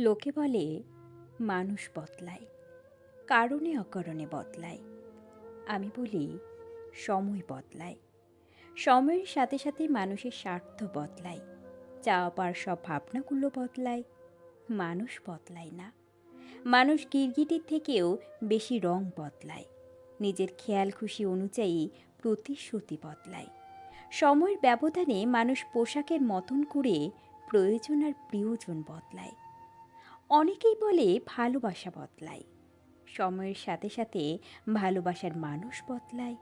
লোকে বলে, মানুষ বদলায়, কারণে অকারণে বদলায়। আমি বলি, সময় বদলায়। সময়ের সাথে সাথে মানুষের স্বার্থ বদলায়। চাওয়া পাওয়ার সব ভাবনাগুলো বদলায়। মানুষ বদলায় না। মানুষ গিরগিটির থেকেও বেশি রং বদলায়। নিজের খেয়াল খুশি অনুযায়ী প্রতিশ্রুতি বদলায়। সময়ের ব্যবধানে মানুষ পোশাকের মতন করে প্রয়োজন আর প্রিয়জন বদলায়। অনেকেই বলে ভালোবাসা বদলায়। সময়ের সাথে সাথে ভালোবাসার মানুষ বদলায়।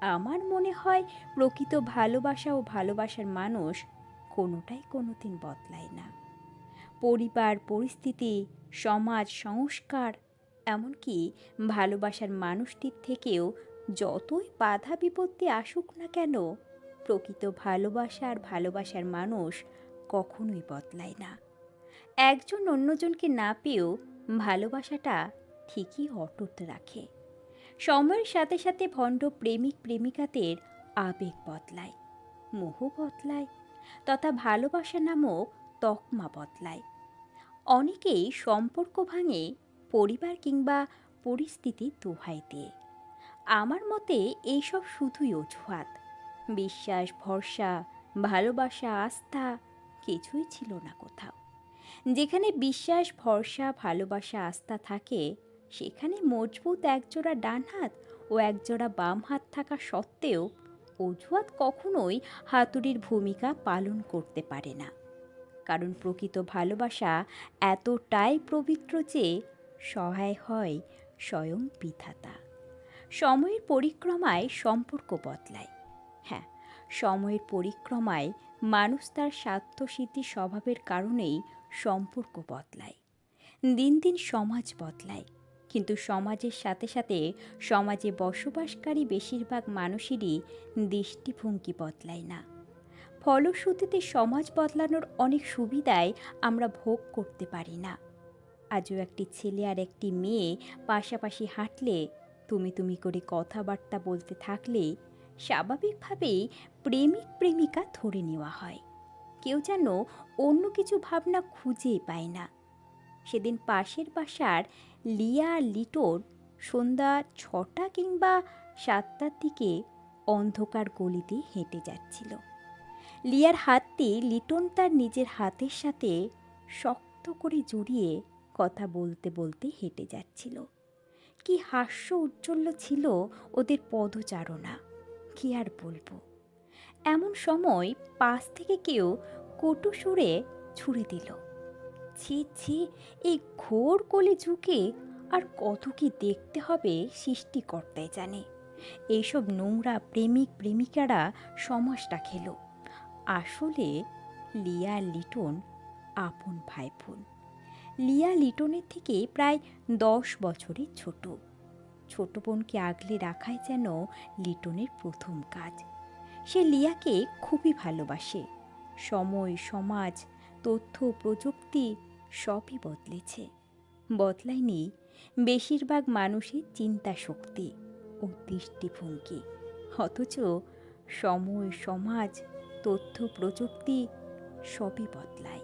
আমার মনে হয় প্রকৃত ভালোবাসা ও ভালোবাসার মানুষ কোনোটাই কোনোদিন বদলায় না। পরিবার, পরিস্থিতি, সমাজ, সংস্কার, এমনকি ভালোবাসার মানুষটির থেকেও যতই বাধা বিপত্তি আসুক না কেন, প্রকৃত ভালোবাসা আর ভালোবাসার মানুষ কখনোই বদলায় না। একজন অন্যজনকে না পেয়েও ভালোবাসাটা ঠিকই অটুট রাখে। সময়ের সাথে সাথে ভণ্ড প্রেমিক প্রেমিকাদের আবেগ বদলায়, মোহ বদলায়, তথা ভালোবাসা নামক তকমা বদলায়। অনেকেই সম্পর্ক ভাঙে পরিবার কিংবা পরিস্থিতি দোহাই দিয়ে। আমার মতে এইসব শুধুই অজুহাত। বিশ্বাস, ভরসা, ভালোবাসা, আস্থা কিছুই ছিল না কোথাও। যেখানে বিশ্বাস, ভরসা, ভালোবাসা, আস্থা থাকে, সেখানে মজবুত একজোড়া ডান হাত ও একজোড়া বাম হাত থাকা সত্ত্বেও অজুহাত কখনোই হাতুড়ির ভূমিকা পালন করতে পারে না। কারণ প্রকৃত ভালোবাসা এতটাই পবিত্র যে সহায় হয় স্বয়ং বিধাতা। সময়ের পরিক্রমায় সম্পর্ক বদলায়। হ্যাঁ সময়ের পরিক্রমায় মানুষ তার স্বার্থসিদ্ধি স্বভাবের কারণেই সম্পর্ক বদলায়। দিন দিন সমাজ বদলায়। কিন্তু সমাজের সাথে সাথে সমাজে বসবাসকারী বেশিরভাগ মানুষেরই দৃষ্টিভঙ্গি বদলায় না। ফলশ্রুতিতে সমাজ বদলানোর অনেক সুবিধায় আমরা ভোগ করতে পারি না। আজও একটি ছেলে আর একটি মেয়ে পাশাপাশি হাঁটলে তুমি তুমি করে কথাবার্তা বলতে থাকলে স্বাভাবিকভাবেই প্রেমিক প্রেমিকা ধরে নেওয়া হয়। কেউ যেন অন্য কিছু ভাবনা খুঁজেই পায় না। সেদিন পাশের বাসার লিয়া লিটোর সন্ধ্যা ছটা কিংবা সাতটার দিকে অন্ধকার গলিতে হেঁটে যাচ্ছিল। লিয়ার হাতটি লিটন তার নিজের হাতের সাথে শক্ত করে জড়িয়ে কথা বলতে বলতে হেঁটে যাচ্ছিল। কি হাস্য উজ্জ্বল্য ছিল ওদের পদচারণা, কি আর বলব? এমন সময় পাশ থেকে কেউ কটু সুরে ছুঁড়ে দিল। ছি ছি, এই ঘোর কোলে ঝুঁকে আর কত কি দেখতে হবে সৃষ্টিকর্তায় জানে। এইসব নোংরা প্রেমিক প্রেমিকারা সমাজটা খেল। আসলে লিয়া লিটন আপন ভাইবোন লিয়া লিটনের থেকে প্রায় দশ বছরের ছোট। ছোট বোনকে আগলে রাখাই যেন লিটনের প্রথম কাজ। সে লিয়াকে খুবই ভালোবাসে। সময়, সমাজ, তথ্য, প্রযুক্তি সবই বদলেছে। বদলায়নি বেশিরভাগ মানুষের চিন্তা শক্তি ও দৃষ্টিভঙ্গি। অথচ সময়, সমাজ, তথ্য, প্রযুক্তি সবই বদলায়।